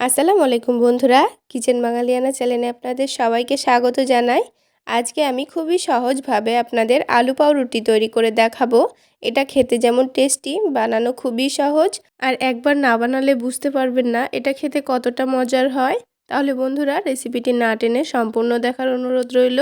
আসসালামু আলাইকুম বন্ধুরা, কিচেন বাঙালিয়ানা চ্যানেলে আপনাদের সবাইকে স্বাগত জানাই। আজকে আমি খুবই সহজভাবে আপনাদের আলু পাউরুটি তৈরি করে দেখাবো। এটা খেতে যেমন টেস্টি, বানানো খুবই সহজ, আর একবার না বানালে বুঝতে পারবেন না এটা খেতে কতটা মজার হয়। তাহলে বন্ধুরা, রেসিপিটি না টেনে সম্পূর্ণ দেখার অনুরোধ রইল।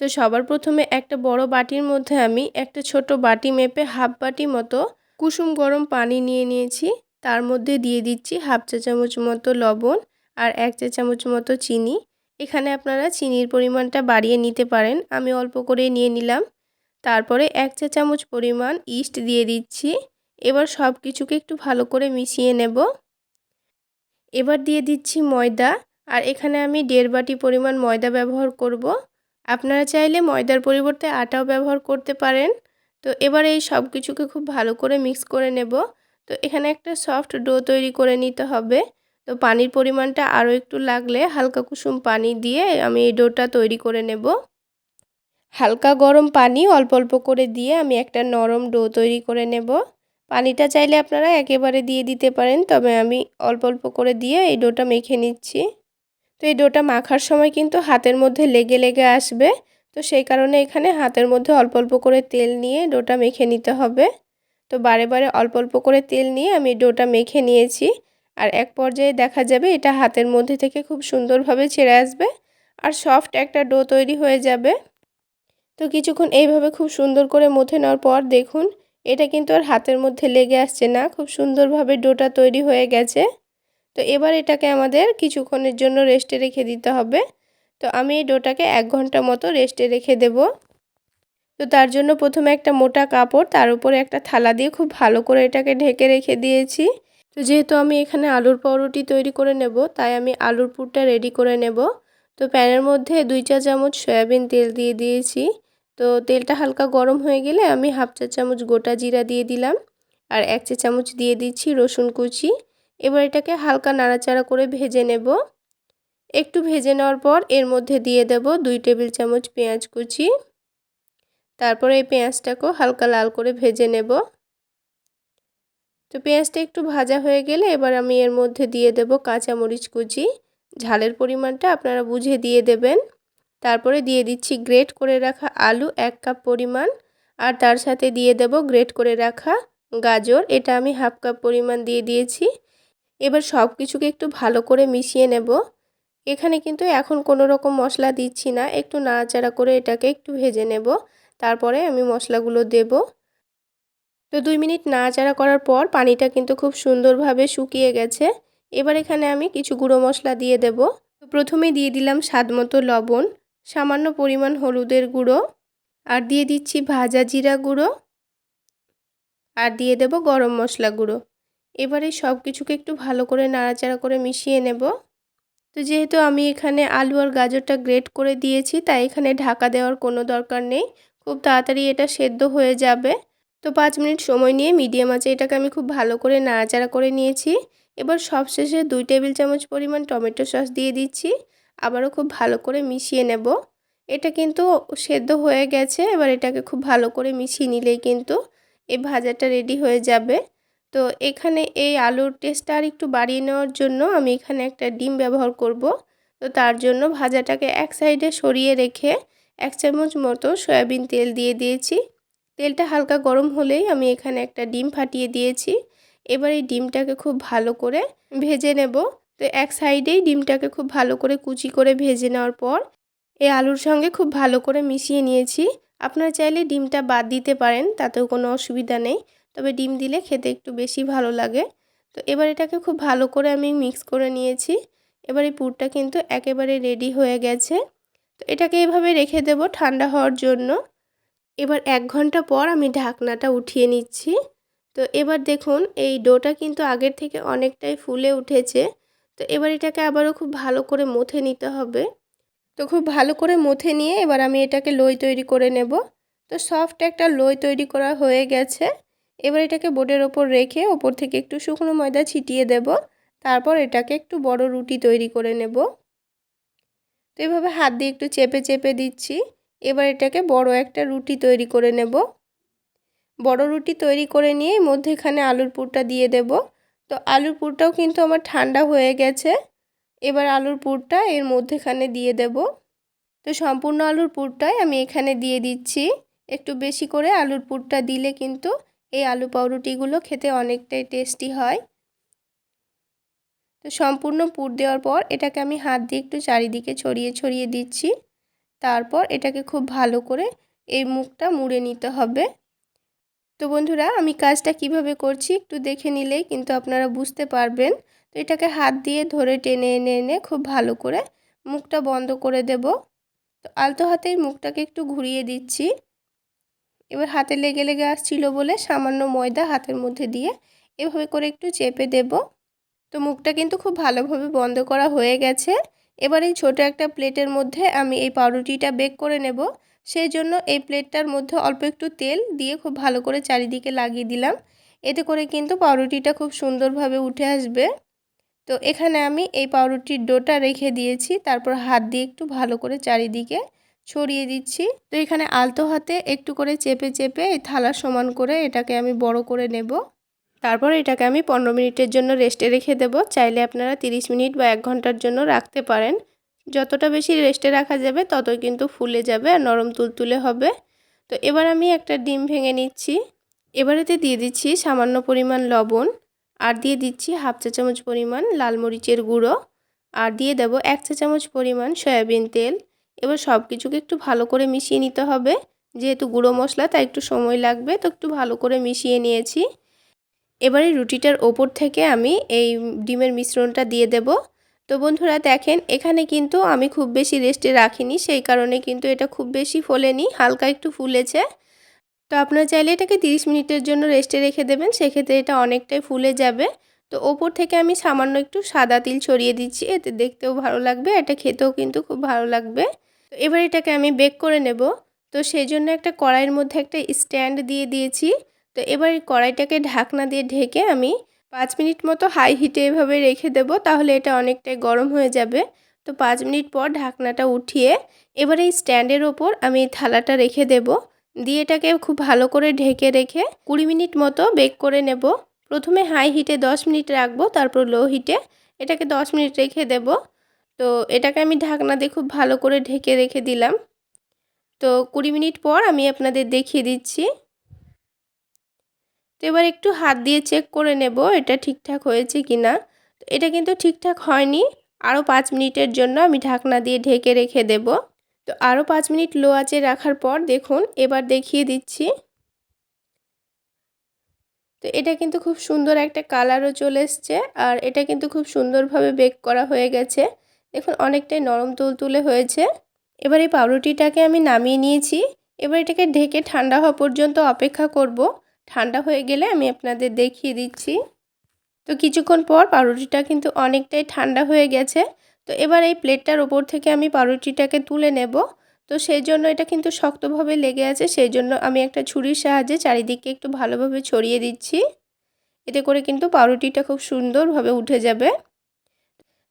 তো সবার প্রথমে একটা বড় বাটির মধ্যে আমি একটা ছোট বাটি মেপে হাফ বাটি মতো কুসুম গরম পানি নিয়ে নিয়েছি। তার মধ্যে দিয়ে দিচ্ছি হাফ চা চামচ মতো লবণ আর এক চা চামচ মতো চিনি। এখানে আপনারা চিনির পরিমাণটা বাড়িয়ে নিতে পারেন। আমি অল্প করে নিয়ে নিলাম। তারপরে এক চা চামচ পরিমাণ ইস্ট দিয়ে দিচ্ছি। এবার সব কিছুকে একটু ভালো করে মিশিয়ে নেব। এবার দিয়ে দিচ্ছি ময়দা। আর এখানে আমি দেড় বাটি পরিমাণ ময়দা ব্যবহার করব। আপনারা চাইলে ময়দার পরিবর্তে আটাও ব্যবহার করতে পারেন। তো এবার এই সব কিছুকে খুব ভালো করে মিক্স করে নেব। তো এখানে একটা সফট ডো তৈরি করে নিতে হবে। তো পানির পরিমাণটা আরও একটু লাগলে হালকা কুসুম পানি দিয়ে আমি এই ডোটা তৈরি করে নেব। হালকা গরম পানি অল্প অল্প করে দিয়ে আমি একটা নরম ডো তৈরি করে নেব। পানিটা চাইলে আপনারা একেবারে দিয়ে দিতে পারেন, তবে আমি অল্প অল্প করে দিয়ে এই ডোটা মেখে নিচ্ছি। তো এই ডোটা মাখার সময় কিন্তু হাতের মধ্যে লেগে লেগে আসবে। তো সেই কারণে এখানে হাতের মধ্যে অল্প অল্প করে তেল নিয়ে ডোটা মেখে নিতে হবে। তো বারে বারে অল্প অল্প করে তেল নিয়ে আমি ডোটা মেখে নিয়েছি। আর এক পর্যায়ে দেখা যাবে এটা হাতের মধ্যে থেকে খুব সুন্দরভাবে ছেড়ে আসবে আর সফট একটা ডো তৈরি হয়ে যাবে। তো কিছুক্ষণ এইভাবে খুব সুন্দর করে মথে নেওয়ার পর দেখুন, এটা কিন্তু আর হাতের মধ্যে লেগে আসছে না, খুব সুন্দরভাবে ডোটা তৈরি হয়ে গেছে। তো এবার এটাকে আমাদের কিছুক্ষণের জন্য রেস্টে রেখে দিতে হবে। তো আমি এই ডোটাকে এক ঘণ্টা মতো রেস্টে রেখে দেব। তো তার জন্য প্রথমে একটা মোটা কাপড়, তার উপরে একটা থালা দিয়ে খুব ভালো করে এটাকে ঢেকে রেখে দিয়েছি। তো যেহেতু আমি এখানে আলুর পাউরুটি তৈরি করে নেব, তাই আমি আলুর পুরটা রেডি করে নেব। তো প্যানের মধ্যে দুই চা চামচ সয়াবিন তেল দিয়ে দিয়েছি। তো তেলটা হালকা গরম হয়ে গেলে আমি হাফ চা চামচ গোটা জিরা দিয়ে দিলাম আর এক চা চামচ দিয়ে দিচ্ছি রসুন কুচি। এবার এটাকে হালকা নাড়াচাড়া করে ভেজে নেব। একটু ভেজে নেওয়ার পর এর মধ্যে দিয়ে দেব দুই টেবিল চামচ পেঁয়াজ কুচি। তারপরে এই পেঁয়াজটাকেও হালকা লাল করে ভেজে নেব। তো পেঁয়াজটা একটু ভাজা হয়ে গেলে এবার আমি এর মধ্যে দিয়ে দেব কাঁচামরিচ কুচি। ঝালের পরিমাণটা আপনারা বুঝে দিয়ে দেবেন। তারপরে দিয়ে দিচ্ছি গ্রেট করে রাখা আলু এক কাপ পরিমাণ। আর তার সাথে দিয়ে দেব গ্রেট করে রাখা গাজর। এটা আমি হাফ কাপ পরিমাণ দিয়ে দিয়েছি। এবার সব কিছুকে একটু ভালো করে মিশিয়ে নেব। এখানে কিন্তু এখন কোনো রকম মশলা দিচ্ছি না। একটু নাড়াচাড়া করে এটাকে একটু ভেজে নেব। তারপরে আমি মশলাগুলো দেব। তো দুই মিনিট নাড়াচাড়া করার পর পানিটা কিন্তু খুব সুন্দরভাবে শুকিয়ে গেছে। এবার এখানে আমি কিছু গুঁড়ো মশলা দিয়ে দেব। তো প্রথমে দিয়ে দিলাম স্বাদ মতো লবণ, সামান্য পরিমাণ হলুদের গুঁড়ো, আর দিয়ে দিচ্ছি ভাজা জিরা গুঁড়ো, আর দিয়ে দেব গরম মশলা গুঁড়ো। এবারে সব কিছুকে একটু ভালো করে নাড়াচাড়া করে মিশিয়ে নেব। তো যেহেতু আমি এখানে আলু আর গাজরটা গ্রেট করে দিয়েছি, তাই এখানে ঢাকা দেওয়ার কোনো দরকার নেই। খুব তাড়াতাড়ি এটা সেদ্ধ হয়ে যাবে। তো পাঁচ মিনিট সময় নিয়ে মিডিয়াম আছে এটাকে আমি খুব ভালো করে নাড়াচাড়া করে নিয়েছি। এবার সবশেষে দুই টেবিল চামচ পরিমাণ টমেটো সস দিয়ে দিচ্ছি। আবারও খুব ভালো করে মিশিয়ে নেব। এটা কিন্তু সেদ্ধ হয়ে গেছে, এবার এটাকে খুব ভালো করে মিশিয়ে নিলেই কিন্তু এই ভাজাটা রেডি হয়ে যাবে। তো এখানে এই আলুর টেস্টটা আর একটু বাড়িয়ে নেওয়ার জন্য আমি এখানে একটা ডিম ব্যবহার করব। তো তার জন্য ভাজাটাকে এক সাইডে সরিয়ে রেখে এক চামচ মতো সয়াবিন তেল দিয়ে দিয়েছি। তেলটা হালকা গরম হলেই আমি এখানে একটা ডিম ফাটিয়ে দিয়েছি। এবার এই ডিমটাকে খুব ভালো করে ভেজে নেব। তো এক সাইডেই ডিমটাকে খুব ভালো করে কুচি করে ভেজে নেওয়ার পর এই আলুর সঙ্গে খুব ভালো করে মিশিয়ে নিয়েছি। আপনারা চাইলে ডিমটা বাদ দিতে পারেন, তাতেও কোনো অসুবিধা নেই। তবে ডিম দিলে খেতে একটু বেশি ভালো লাগে। তো এবার এটাকে খুব ভালো করে আমি মিক্স করে নিয়েছি। এবার এই পুরটা কিন্তু একেবারে রেডি হয়ে গেছে। তো এটাকে এভাবে রেখে দেব ঠান্ডা হওয়ার জন্য। এবার এক ঘণ্টা পর আমি ঢাকনাটা উঠিয়ে নিচ্ছি। তো এবার দেখুন, এই ডোটা কিন্তু আগের থেকে অনেকটাই ফুলে উঠেছে। তো এবার এটাকে আবারও খুব ভালো করে মথে নিতে হবে। তো খুব ভালো করে মথে নিয়ে এবার আমি এটাকে লই তৈরি করে নেব। তো সফট একটা লই তৈরি করা হয়ে গেছে। এবার এটাকে বোর্ডের ওপর রেখে ওপর থেকে একটু শুকনো ময়দা ছিটিয়ে দেব। তারপর এটাকে একটু বড় রুটি তৈরি করে নেব। তো এভাবে হাত দিয়ে একটু চেপে চেপে দিচ্ছি। এবার এটাকে বড় একটা রুটি তৈরি করে নেব। বড় রুটি তৈরি করে নিয়ে মধ্যেখানে আলুর পুরটা দিয়ে দেব। তো আলুর পুরটাও কিন্তু আমার ঠান্ডা হয়ে গেছে। এবার আলুর পুরটা এর মধ্যেখানে দিয়ে দেব। তো সম্পূর্ণ আলুর পুরটাই আমি এখানে দিয়ে দিচ্ছি। একটু বেশি করে আলুর পুরটা দিলে কিন্তু এই আলু পাউরুটিগুলো খেতে অনেকটাই টেস্টি হয়। তো সম্পূর্ণ পুর দেওয়ার পর এটাকে আমি হাত দিয়ে একটু চারিদিকে ছড়িয়ে ছড়িয়ে দিচ্ছি। তারপর এটাকে খুব ভালো করে এই মুখটা মুড়ে নিতে হবে। তো বন্ধুরা, আমি কাজটা কীভাবে করছি একটু দেখে নিলেই কিন্তু আপনারা বুঝতে পারবেন। তো এটাকে হাত দিয়ে ধরে টেনে এনে এনে খুব ভালো করে মুখটা বন্ধ করে দেব। তো আলতো হাতেই মুখটাকে একটু ঘুরিয়ে দিচ্ছি। এবার হাতে লেগে লেগে আসছিল বলে সামান্য ময়দা হাতের মধ্যে দিয়ে এভাবে করে একটু চেপে দেব। তো মুখটা কিন্তু খুব ভালোভাবে বন্ধ করা হয়ে গেছে। এবার এই ছোটো একটা প্লেটের মধ্যে আমি এই পাউরুটিটা বেক করে নেব। সেই জন্য এই প্লেটটার মধ্যে অল্প একটু তেল দিয়ে খুব ভালো করে চারিদিকে লাগিয়ে দিলাম। এতে করে কিন্তু পাউরুটিটা খুব সুন্দরভাবে উঠে আসবে। তো এখানে আমি এই পাউরুটির ডোটা রেখে দিয়েছি। তারপর হাত দিয়ে একটু ভালো করে চারিদিকে ছড়িয়ে দিচ্ছি। তো এখানে আলতো হাতে একটু করে চেপে চেপে এই থালা সমান করে এটাকে আমি বড় করে নেব। তারপর এটাকে আমি পনেরো মিনিটের জন্য রেস্টে রেখে দেব। চাইলে আপনারা 30 মিনিট বা এক ঘণ্টার জন্য রাখতে পারেন। যতটা বেশি রেস্টে রাখা যাবে ততই কিন্তু ফুলে যাবে আর নরম তুলতুলে হবে। তো এবার আমি একটা ডিম ভেঙে নিচ্ছি। এবারেতে দিয়ে দিচ্ছি সামান্য পরিমাণ লবণ আর দিয়ে দিচ্ছি হাফ চা চামচ পরিমাণ লাল মরিচের গুঁড়ো। আর দিয়ে দেব এক চা চামচ পরিমাণ সয়াবিন তেল। এবার সব কিছুকে একটু ভালো করে মিশিয়ে নিতে হবে। যেহেতু গুঁড়ো মশলা, তাই একটু সময় লাগবে, তো একটু ভালো করে মিশিয়ে নিয়েছি। এবারে রুটিটার ওপর থেকে আমি এই ডিমের মিশ্রণটা দিয়ে দেব। তো বন্ধুরা, দেখেন, এখানে কিন্তু আমি খুব বেশি রেস্টে রাখিনি, সেই কারণে কিন্তু এটা খুব বেশি ফোলেনি, হালকা একটু ফুলেছে। তো আপনারা চাইলে এটাকে 30 মিনিটের জন্য রেস্টে রেখে দেবেন, সেক্ষেত্রে এটা অনেকটাই ফুলে যাবে। তো ওপর থেকে আমি সামান্য একটু সাদা তিল ছড়িয়ে দিচ্ছি, এতে দেখতেও ভালো লাগবে, এটা খেতেও কিন্তু খুব ভালো লাগবে। এবার এটাকে আমি বেক করে নেব। তো সেই জন্য একটা কড়াইয়ের মধ্যে একটা স্ট্যান্ড দিয়ে দিয়েছি। তো এবার কড়াইটাকে ঢাকনা দিয়ে ঢেকে আমি পাঁচ মিনিট মতো হাই হিটে এভাবে রেখে দেব, তাহলে এটা অনেকটাই গরম হয়ে যাবে। তো পাঁচ মিনিট পর ঢাকনাটা উঠিয়ে এবার এই স্ট্যান্ডের ওপর আমি থালাটা রেখে দেব। দিয়ে এটাকে খুব ভালো করে ঢেকে রেখে কুড়ি মিনিট মতো বেক করে নেব। প্রথমে হাই হিটে দশ মিনিট রাখব, তারপর লো হিটে এটাকে দশ মিনিট রেখে দেব। তো এটাকে আমি ঢাকনা দিয়ে খুব ভালো করে ঢেকে রেখে দিলাম। তো কুড়ি মিনিট পর আমি আপনাদের দেখিয়ে দিচ্ছি। তো এবার একটু হাত দিয়ে চেক করে নেব এটা ঠিকঠাক হয়েছে কি না এটা কিন্তু ঠিকঠাক হয়নি। আরও পাঁচ মিনিটের জন্য আমি ঢাকনা দিয়ে ঢেকে রেখে দেব। তো আরও পাঁচ মিনিট লো আঁচে রাখার পর দেখুন, এবার দেখিয়ে দিচ্ছি। তো এটা কিন্তু খুব সুন্দর একটা কালারও চলে এসছে আর এটা কিন্তু খুব সুন্দরভাবে বেক করা হয়ে গেছে। দেখুন, অনেকটাই নরম তুলতুলে হয়েছে। এবার এই পাউরুটিটাকে আমি নামিয়ে নিয়েছি। এবার এটাকে ঢেকে ঠান্ডা হওয়া পর্যন্ত অপেক্ষা করব। ঠান্ডা হয়ে গেলে আমি আপনাদের দেখিয়ে দিচ্ছি। তো কিছুক্ষণ পর পাউরুটিটা কিন্তু অনেকটাই ঠান্ডা হয়ে গেছে। তো এবার এই প্লেটটার ওপর থেকে আমি পাউরুটিটাকে তুলে নেব। তো সেই জন্য এটা কিন্তু শক্তভাবে লেগে আছে। সেই জন্য আমি একটা ছুরির সাহায্যে চারিদিকে একটু ভালোভাবে ছড়িয়ে দিচ্ছি। এতে করে কিন্তু পাউরুটিটা খুব সুন্দরভাবে উঠে যাবে।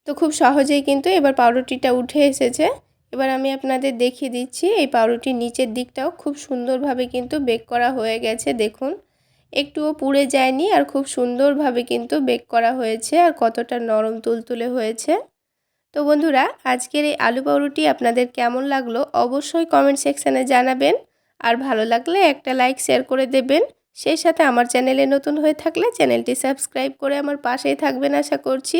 তো খুব সহজেই কিন্তু এবার পাউরুটিটা উঠে এসেছে। এবার আমি আপনাদের দেখিয়ে দিচ্ছি, এই পাউরুটির নিচের দিকটাও খুব সুন্দরভাবে কিন্তু বেক করা হয়ে গেছে, দেখুন। একটুও পুড়ে যায়নি আর খুব সুন্দরভাবে কিন্তু বেক করা হয়েছে আর কতটা নরম তুলতুলে হয়েছে। তো বন্ধুরা, আজকের এই আলু পাউরুটি আপনাদের কেমন লাগল অবশ্যই কমেন্ট সেকশানে জানাবেন। আর ভালো লাগলে একটা লাইক, শেয়ার করে দেবেন। সেই সাথে আমার চ্যানেলে নতুন হয়ে থাকলে চ্যানেলটি সাবস্ক্রাইব করে আমার পাশেই থাকবেন আশা করছি।